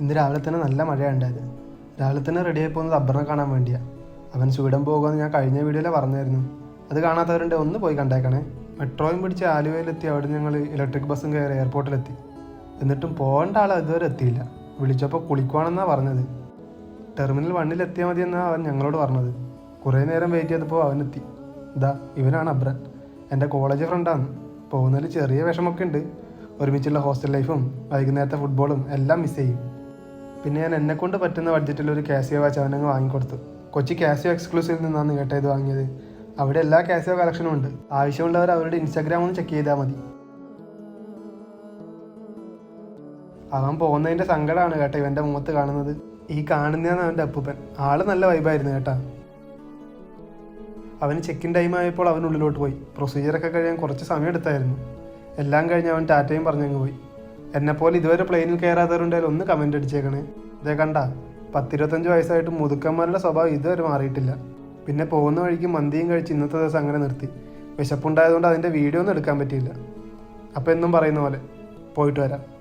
ഇന്ന് രാവിലെ തന്നെ നല്ല മഴയുണ്ടായത് രാവിലെ തന്നെ റെഡിയായി പോകുന്നത് അബ്ബറിനെ കാണാൻ വേണ്ടിയാ. അവൻ സ്വീഡൻ പോകുമെന്ന് ഞാൻ കഴിഞ്ഞ വീഡിയോയിൽ പറഞ്ഞായിരുന്നു. അത് കാണാത്തവരുണ്ട് ഒന്ന് പോയി കണ്ടേക്കണേ. മെട്രോയും പിടിച്ച് ആലുവയിലെത്തി അവിടെ ഞങ്ങൾ ഇലക്ട്രിക് ബസ്സും കയറി എയർപോർട്ടിലെത്തി എന്നിട്ടും പോകേണ്ട ആൾ ഇതുവരെ എത്തിയില്ല. വിളിച്ചപ്പോൾ കുളിക്കുവാണെന്നാണ് പറഞ്ഞത്. ടെർമിനൽ വണ്ണിൽ എത്തിയാൽ മതി എന്നാണ് അവൻ ഞങ്ങളോട് പറഞ്ഞത്. കുറേ നേരം വെയിറ്റ് ചെയ്തപ്പോൾ അവനെത്തി ഇതാ ഇവനാണ് അബ്രൻ എന്റെ കോളേജ് ഫ്രണ്ടാണ് പോകുന്നതിൽ ചെറിയ വിഷമമൊക്കെ ഉണ്ട്. ഒരുമിച്ചുള്ള ഹോസ്റ്റൽ ലൈഫും വൈകുന്നേരത്തെ ഫുട്ബോളും എല്ലാം മിസ് ചെയ്യും. പിന്നെ ഞാൻ എന്നെ കൊണ്ട് പറ്റുന്ന ബഡ്ജറ്റിൽ ഒരു കാസിയോ വാച്ച് അവനങ്ങ് വാങ്ങിക്കൊടുത്തു. കൊച്ചി കാസിയോ എക്സ്ക്ലൂസീവിൽ നിന്നാണ് കേട്ടോ ഇത് വാങ്ങിയത്. അവിടെ എല്ലാ കാസിയോ കളക്ഷനും ഉണ്ട്. ആവശ്യമുള്ളവർ അവരുടെ ഇൻസ്റ്റാഗ്രാം ഒന്ന് ചെക്ക് ചെയ്താൽ മതി. അവൻ പോകുന്നതിന്റെ സങ്കടമാണ് കേട്ടോ ഇവന്റെ മുഖത്ത് കാണുന്നത്. ഈ കാണുന്നതാണ് അവന്റെ അപ്പൂപ്പൻ. ആൾ നല്ല വൈബായിരുന്നു കേട്ടാ. അവന് ചെക്കിൻ ടൈം ആയപ്പോൾ അവൻ ഉള്ളിലോട്ട് പോയി. പ്രൊസീജിയറൊക്കെ കഴിയാൻ കുറച്ച് സമയം എടുത്തായിരുന്നു എല്ലാം കഴിഞ്ഞ് അവൻ ടാറ്റയും പറഞ്ഞങ്ങ് പോയി. എന്നെപ്പോലെ ഇതുവരെ പ്ലെയിനിൽ കയറാത്തവരുണ്ടായാലും ഒന്ന് കമന്റ് അടിച്ചേക്കണേ. ഇതേ കണ്ട പത്തിരുപത്തഞ്ച് വയസ്സായിട്ട് മുതുക്കന്മാരുടെ സ്വഭാവം ഇതുവരെ മാറിയിട്ടില്ല. പിന്നെ പോകുന്ന വഴിക്ക് മന്തിയും കഴിച്ച് ഇന്നത്തെ ദിവസം അങ്ങനെ നിർത്തി. വിശപ്പുണ്ടായതുകൊണ്ട് അതിന്റെ വീഡിയോ ഒന്നും എടുക്കാൻ പറ്റിയില്ല. അപ്പോൾ എന്നും പറയുന്ന പോലെ പോയിട്ട് വരാം.